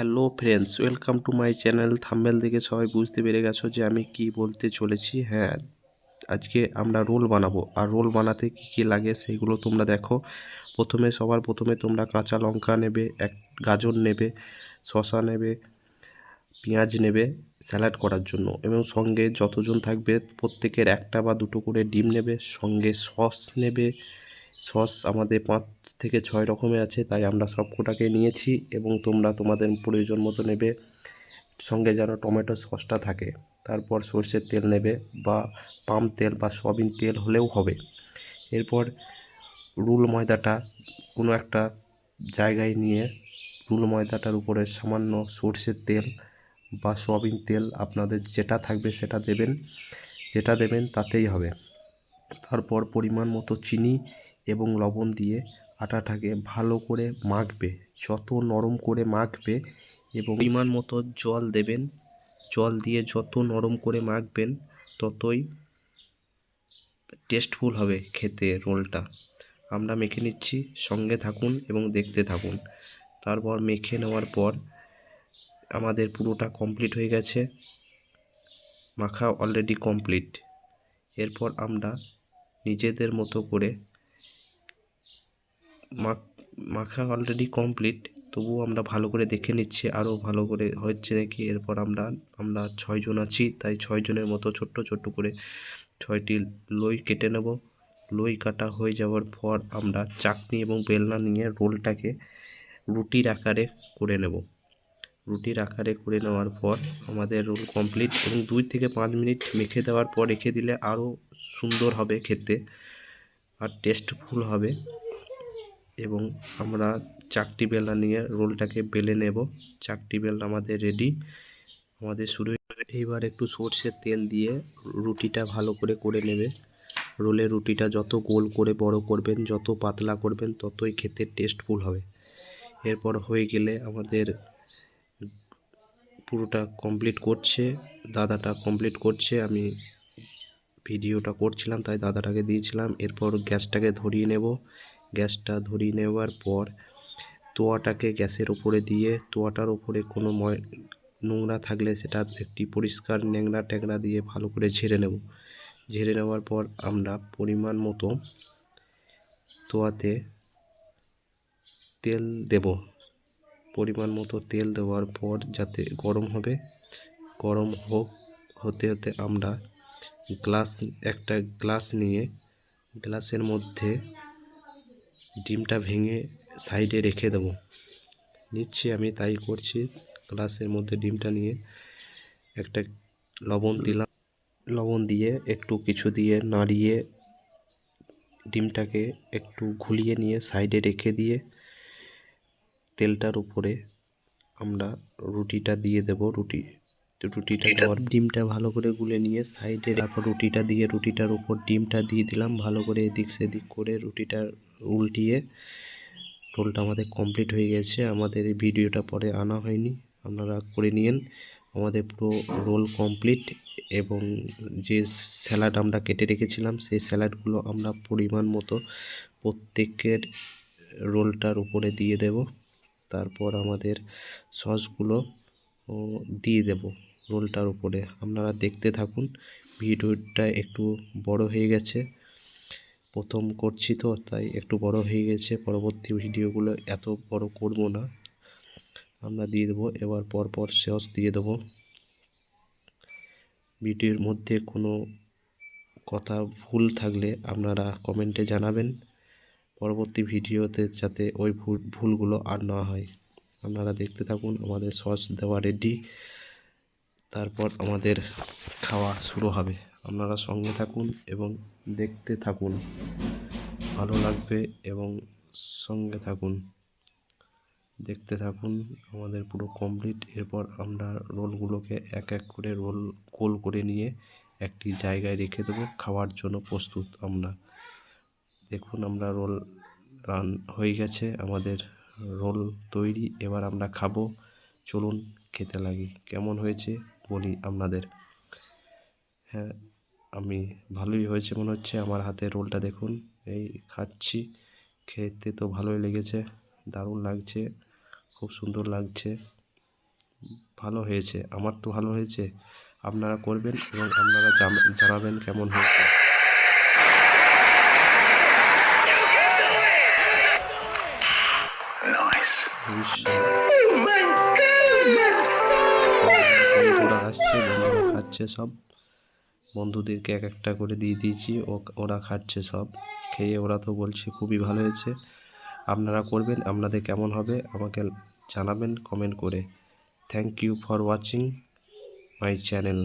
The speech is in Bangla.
Hello friends, welcome to my channel. Thumbnail দেখে সবাই বুঝতে পেরে গেছো যে আমি কি বলতে চলেছি। হ্যাঁ আজকে আমরা রোল বানাবো। আর রোল বানাতে কি কি লাগে সেইগুলো তোমরা দেখো। প্রথমে, সবার প্রথমে তোমরা কাঁচা লঙ্কা নেবে, এক গাজর নেবে, শসা নেবে, পেঁয়াজ নেবে স্যালাড করার জন্য। এবং সঙ্গে যতজন থাকবে, প্রত্যেকের একটা বা দুটো করে ডিম নেবে, সঙ্গে সস নেবে সস আমাদের পাঁচ থেকে ছয় রকমের আছে, তাই আমরা সব কটাকে নিয়েছি এবং তোমরা তোমাদের প্রয়োজন মতো নেবে। সঙ্গে যেন টমেটো সসটা থাকে, তারপর সর্ষের তেল নেবে বা পাম তেল বা সয়াবিন তেল হলেও হবে। এরপর রুল ময়দাটা কোনো একটা জায়গায় নিয়ে রুল ময়দাটার উপরে সামান্য সর্ষের তেল বা সয়াবিন তেল আপনাদের যেটা থাকবে সেটা দেবেন, যেটা দেবেন তাতেই হবে। তারপর পরিমাণ মতো চিনি এবং লবণ দিয়ে আটাটাকে ভালো করে মাখবে, যত নরম করে মাখবে এবং পরিমাণ মতো জল দেবেন। জল দিয়ে যত নরম করে মাখবেন, ততই টেস্টফুল হবে খেতে রোলটা। আমরা মেখে নিচ্ছি, সঙ্গে থাকুন এবং দেখতে থাকুন। তারপর মেখে নেওয়ার পর আমাদের পুরোটা কমপ্লিট হয়ে গেছে। মাখা অলরেডি কমপ্লিট এরপর আমরা নিজেদের মতো করে মাখ- অলরেডি কমপ্লিট তবুও আমরা ভালো করে দেখে নিচ্ছি আরও ভালো করে হচ্ছে নাকি? এরপর আমরা আমরা ছয়জন আছি, তাই ছয়জনের মতো ছোট্ট ছোট্ট করে ছয়টি লই কেটে নেব। লই কাটা হয়ে যাওয়ার পর আমরা চাকনি এবং বেলনা নিয়ে রোলটাকে রুটির আকারে করে নেব। রুটির আকারে করে নেওয়ার পর আমাদের রোল কমপ্লিট এবং দুই থেকে পাঁচ মিনিট মেখে দেওয়ার পর রেখে দিলে আরও সুন্দর হবে খেতে, আর টেস্টফুল হবে। এবং আমরা চাকটি বেলা নিয়ে রোলটাকে বেলে নেব। চাকটি বেলনা আমাদের রেডি আমাদের শুরু এইবার একটু সর্ষের তেল দিয়ে রুটিটা ভালো করে করে নেবে। রোলের রুটিটা যত গোল করে বড় করবেন, যত পাতলা করবেন, ততই খেতে টেস্টফুল হবে। এরপর হয়ে গেলে আমাদের পুরোটা কমপ্লিট করছে। দাদাটা কমপ্লিট করছে। আমি ভিডিওটা করছিলাম, তাই দাদাটাকে দিয়েছিলাম। এরপর গ্যাসটাকে ধরিয়ে নেব। গ্যাসটা ধরিয়ে নেওয়ার পর তোয়াটাকে গ্যাসের উপরে দিয়ে, তোয়াটার উপরে কোনো ময়, নোংরা থাকলে সেটা একটি পরিষ্কার ন্যাংরা ট্যাংরা দিয়ে ভালো করে ঝেড়ে নেব। ঝেড়ে নেওয়ার পর আমরা পরিমাণ মতো তোয়াতে তেল দেব। পরিমাণ মতো তেল দেওয়ার পর যাতে গরম হবে, গরম হোক, হতে হতে আমরা গ্লাস, একটা গ্লাস নিয়ে গ্লাসের মধ্যে ডিমটা ভেঙে সাইডে রেখে দেব। নিচ্ছি আমি তাই করছি। গ্লাসের মধ্যে ডিমটা নিয়ে একটা লবণ দিলাম। লবণ দিয়ে একটু কিছু দিয়ে নাড়িয়ে ডিমটাকে একটু ঘুলিয়ে নিয়ে সাইডে রেখে দিয়ে তেলটার উপরে আমরা রুটিটা দিয়ে দেব। রুটি রুটিটা দেওয়ার ডিমটা ভালো করে গুলে নিয়ে সাইডে তারপর রুটিটা দিয়ে রুটিটার উপর ডিমটা দিয়ে দিলাম। ভালো করে এদিক সেদিক করে রুটিটা উল্টিয়ে। রোলটা আমাদের কমপ্লিট হয়ে গেছে। আমাদের ভিডিওটা পরে আনা হয়নি। আপনারা করে নিন আমাদের পুরো রোল কমপ্লিট এবং যে স্যালাড আমরা কেটে রেখেছিলাম, সেই স্যালাডগুলো আমরা পরিমাণ মতো প্রত্যেকের রোলটার উপরে দিয়ে দেব। তারপর আমাদের সসগুলো দিয়ে দেব রোলটার উপরে। আপনারা দেখতে থাকুন। ভিডিওটা একটু বড় হয়ে গেছে। প্রথম করছি তো, তাই একটু বড় হয়ে গেছে। পরবর্তী ভিডিওগুলো এত বড় করব না। আমরা দিয়ে দেবো, এবার পরপর সস দিয়ে দেবো। ভিডিওর মধ্যে কোনো কথা ভুল থাকলে আপনারা কমেন্টে জানাবেন। পরবর্তী ভিডিওতে যাতে ওই ভুল, ভুলগুলো আর না হয়। আপনারা দেখতে থাকুন, আমাদের সস দেওয়া রেডি তারপর আমাদের খাওয়া শুরু হবে। আপনারা সঙ্গে থাকুন এবং দেখতে থাকুন। ভালো লাগবে এবং সঙ্গে থাকুন। দেখতে থাকুন আমাদের পুরো কমপ্লিট এরপর আমরা রোলগুলোকে এক এক করে রোল গোল করে নিয়ে একটি জায়গায় রেখে দেবো খাওয়ার জন্য প্রস্তুত আমরা। দেখুন আমরা রোল রান হয়ে গেছে, আমাদের রোল তৈরি। এবার আমরা খাব। চলুন খেতে লাগি। কেমন হয়েছে বলি আপনাদের। হ্যাঁ আমি ভালোই হয়েছে মনে হচ্ছে। আমার হাতে রোলটা দেখুন। এই খাচ্ছি। খেতে তো ভালোই লেগেছে। দারুণ লাগছে। খুব সুন্দর লাগছে। ভালো হয়েছে। আমার তো ভালো হয়েছে। আপনারা করবেন এবং আপনারা জানাবেন কেমন হয়েছে। বন্ধুরা আসছে বন্ধুরা খাচ্ছে সব। বন্ধুদেরকে এক একটা করে দিয়ে দিয়েছি। ও, ওরা খাচ্ছে সব। খেয়ে ওরা তো বলছে খুবই ভালো হয়েছে। আপনারা করবেন, আপনাদের কেমন হবে আমাকে জানাবেন কমেন্ট করে। Thank you for watching my channel